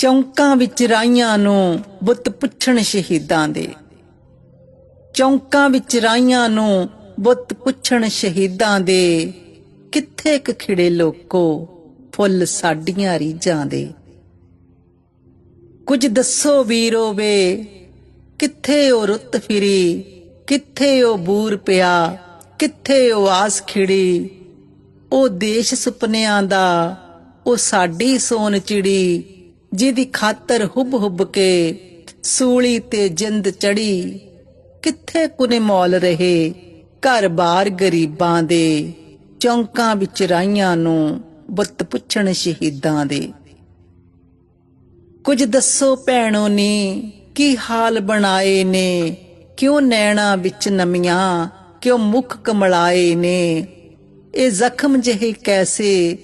ਚੌਂਕਾਂ ਵਿੱਚ ਰਾਈਆਂ ਨੂੰ ਬੁੱਤ ਪੁੱਛਣ ਸ਼ਹੀਦਾਂ ਦੇ। ਚੌਂਕਾਂ ਵਿੱਚ ਰਾਈਆਂ ਨੂੰ ਬੁੱਤ ਪੁੱਛਣ ਸ਼ਹੀਦਾਂ ਦੇ। ਕਿੱਥੇ ਕ ਖਿੜੇ ਲੋਕੋ ਫੁੱਲ ਸਾਡੀਆਂ ਰੀਝਾਂ ਦੇ। ਕੁਝ ਦੱਸੋ ਵੀਰੋ ਵੇ, ਕਿੱਥੇ ਉਹ ਰੁੱਤ ਫਿਰੀ, ਕਿੱਥੇ ਉਹ ਬੂਰ ਪਿਆ, ਕਿੱਥੇ ਉਹ ਆਸ ਖਿੜੀ। ਉਹ ਦੇਸ਼ ਸੁਪਨਿਆਂ ਦਾ, ਉਹ ਸਾਡੀ ਸੋਨ ਚਿੜੀ ਜਿਹਦੀ ਖਾਤਰ ਹੁਬ ਹੁਬ ਕੇ ਸੂਲੀ ਤੇ ਜਿੰਦ ਚੜੀ, ਕਿੱਥੇ ਕੁਨੇ ਮੌਲ ਰਹੇ ਘਰ-ਬਾਰ ਗਰੀਬਾਂ ਦੇ, ਚੌਂਕਾਂ ਵਿੱਚ ਰਾਈਆਂ ਨੂੰ ਬੁੱਤ ਪੁੱਛਣ ਸ਼ਹੀਦਾਂ ਦੇ। ਕੁਝ ਦੱਸੋ ਭੈਣੋ ਨੇ, ਕੀ ਹਾਲ ਬਣਾਏ ਨੇ, ਕਿਉਂ ਨੈਣਾ ਵਿੱਚ ਨਮੀਆਂ, ਕਿਉਂ ਮੁਖ ਕਮਲਾਏ ਨੇ? ਇਹ ਜ਼ਖਮ ਜਿਹੇ ਕੈਸੇ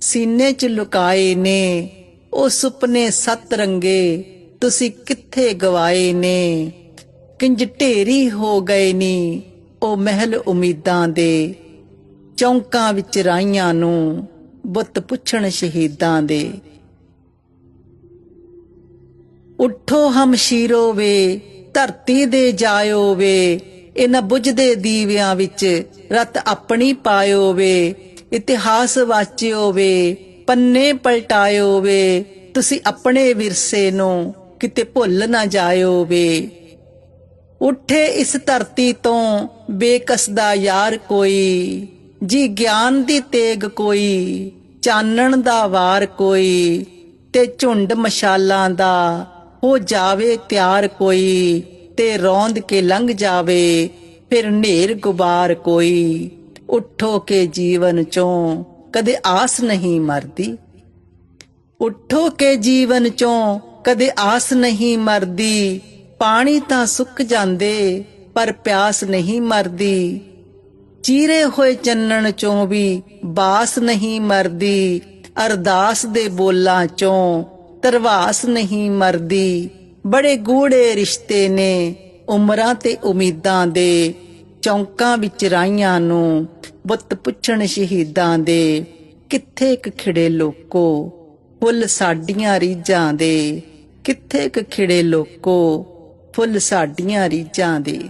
ਸੀਨੇ 'ਚ ਲੁਕਾਏ ਨੇ ਉਹ ਸੁਪਨੇ ਸਤ ਰੰਗੇ ਤੁਸੀਂ ਕਿੱਥੇ ਗਵਾਏ ਨੇ? ਕਿੰਜ ਢੇਰੀ ਹੋ ਗਏ ਨੀ? ਉਹ ਮਹਿਲ ਉਮੀਦਾਂ ਦੇ ਚੌਂਕਾਂ ਵਿੱਚ ਰਾਈਆਂ ਨੂੰ ਬੁੱਤ ਪੁੱਛਣ ਸ਼ਹੀਦਾਂ ਦੇ। ਉਠੋ ਹਮਸ਼ੀਰੋ ਵੇ, ਧਰਤੀ ਦੇ ਜਾਇਓ ਵੇ ਇਹਨਾਂ ਬੁੱਝਦੇ ਦੀਵਿਆਂ ਵਿੱਚ ਰਤ ਆਪਣੀ ਪਾਇਓ ਵੇ, ਇਤਿਹਾਸ ਵਾਚਿਓ ਵੇ ਪੰਨੇ ਪਲਟਾਇਓ ਵੇ, ਤੁਸੀਂ ਆਪਣੇ ਵਿਰਸੇ ਨੂੰ ਕਿਤੇ ਭੁੱਲ ਨਾ ਜਾਇਓ ਵੇ। ਉੱਠੇ ਇਸ ਧਰਤੀ ਤੋਂ ਬੇਕਸਦਾ ਯਾਰ ਕੋਈ, ਜੀ ਗਿਆਨ ਦੀ ਤੇਗ ਕੋਈ, ਚਾਨਣ ਦਾ ਵਾਰ ਕੋਈ, ਤੇ ਝੁੰਡ ਮਸ਼ਾਲਾਂ ਦਾ ਹੋ ਜਾਵੇ ਤਿਆਰ ਕੋਈ, ਤੇ ਰੌਂਦ ਕੇ ਲੰਘ ਜਾਵੇ, ਫਿਰ ਨੇਰ ਗੁਬਾਰ ਕੋਈ। ਉੱਠੋ ਕੇ ਜੀਵਨ ਚੋਂ ਕਦੇ ਆਸ ਨਹੀਂ ਮਰਦੀ। ਉਠੋ ਕੇ ਜੀਵਨ ਚੋਂ ਕਦੇ ਆਸ ਨਹੀਂ ਮਰਦੀ। ਪਾਣੀ ਤਾਂ ਸੁੱਕ ਜਾਂਦੇ, ਪਰ ਪਿਆਸ ਨਹੀਂ ਮਰਦੀ। ਚੀਰੇ ਹੋਏ ਚੰਨਣ ਚੋਂ ਵੀ ਬਾਸ ਨਹੀਂ ਮਰਦੀ। ਅਰਦਾਸ ਦੇ ਬੋਲਾਂ ਚੋਂ ਤਰਵਾਸ ਨਹੀਂ ਮਰਦੀ। ਬੜੇ ਗੂੜੇ ਰਿਸ਼ਤੇ ਨੇ ਉਮਰਾਂ ਤੇ ਉਮੀਦਾਂ ਦੇ। ਚੌਂਕਾਂ ਵਿੱਚ ਰਾਈਆਂ ਨੂੰ ਬੁੱਤ ਪੁੱਛਣ ਸ਼ਹੀਦਾਂ ਦੇ। ਕਿੱਥੇ ਕ ਖਿੜੇ ਲੋਕੋ, ਫੁੱਲ ਸਾਡੀਆਂ ਰੀਝਾਂ ਦੇ। ਕਿੱਥੇ ਕ ਖਿੜੇ ਲੋਕੋ, ਫੁੱਲ ਸਾਡੀਆਂ ਰੀਝਾਂ ਦੇ।